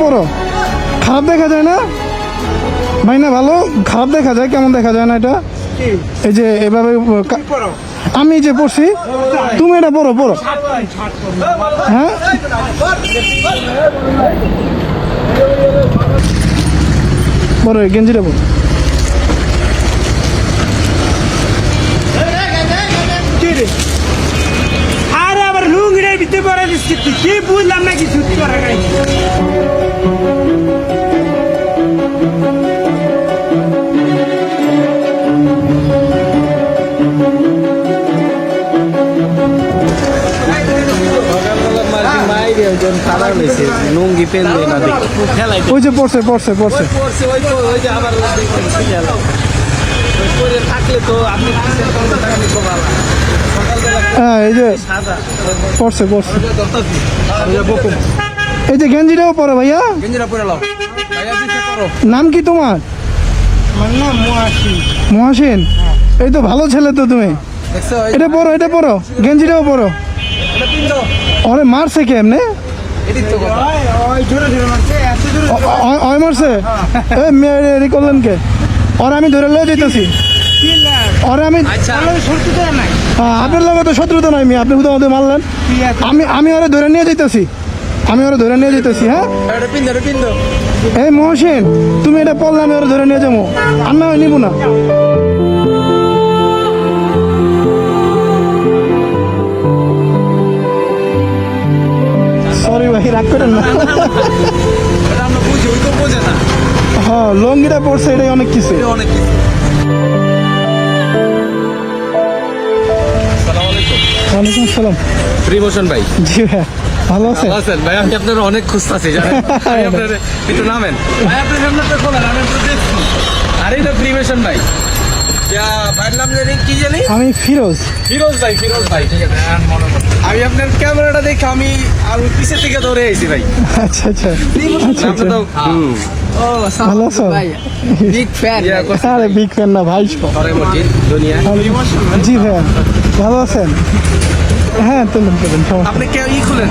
পরো খারাপ দেখা যায় না? ভাই না ভালো খারাপ দেখা যায় কেমন দেখা যায় না এটা? এই যে এভাবে আমি যে পড়ছি তুমি এটা পড়ো পড়ো। হ্যাঁ? এই গেঞ্জিটা পড়ো। আরে আবার ভিতরে পড়া দিচ্ছি কি বুঝলাম না কিছু করা নাই লুঙ্গি পেন দেয় না দেখি। ওই যে পড়ছে পড়ছে পড়ছে। ওই ওই যে আবার থাকলে তো আপনি হ্যাঁ এই যে পড়ছে পড়ছে। এই যে গেঞ্জিটাও পরো ভাইয়া? পরে লাও। নাম কি তোমার? আমার নাম মহাসিন। এই তো ভালো ছেলে তো তুমি। এটা পড়ো এটা পড়ো গেঞ্জিটাও পড়ো ওরে মারছে কে এমনি ওই মারছে? এ করলেন কে? ওরে আমি ধরে লয়ে যেতেছি কিলার ওরে আমি আচ্ছা। আপনার লগে তো শত্রুতা নাই আমি আপনি হুদা হুদা মারলেন। আমি আমি ওরে ধরে নিয়ে যেতেছি আমি ওরে ধরে নিয়ে যেতেছি হ্যাঁ? এই মহসিন তুমি এটা পড়লে আমি ওরে ধরে নিয়ে যাব। আর না হয় নিবো না। রাগ করেন না? তো হ্যাঁ লঙ্গিটা পড়ছে এটাই অনেক কিছু। অনেক কিছু ওয়ালাইকুম আসসালাম। প্রিমোশন ভাই। জি ভাই ভালো আছে আছেন। ভাই আমি আপনার অনেক খুঁজতেছি জানেন? আপনার একটু নামেন। ভাই আপনার সামনে খোলেন আমি একটু দেখছি। আরে এটা প্রিমেশন ভাই। যা ভাইয়ের নাম কি জানি? আমি ফিরোজ। ফিরোজ ভাই ফিরোজ ভাই ঠিক আছে। মনে। আমি আপনার ক্যামেরাটা দেখে আমি আর পিছে থেকে ধরে আইছি ভাই। আচ্ছা আচ্ছা। আচ্ছা আচ্ছা। তো হুম ভালো আছো? বিগ ফ্যান আরে বিগ ফ্যান না ভাই। মজিদ দুনিয়া। জি ভাইয়া ভালো আছেন? হ্যাঁ তুলুন তুলুন আপনি কে ই খুলেন?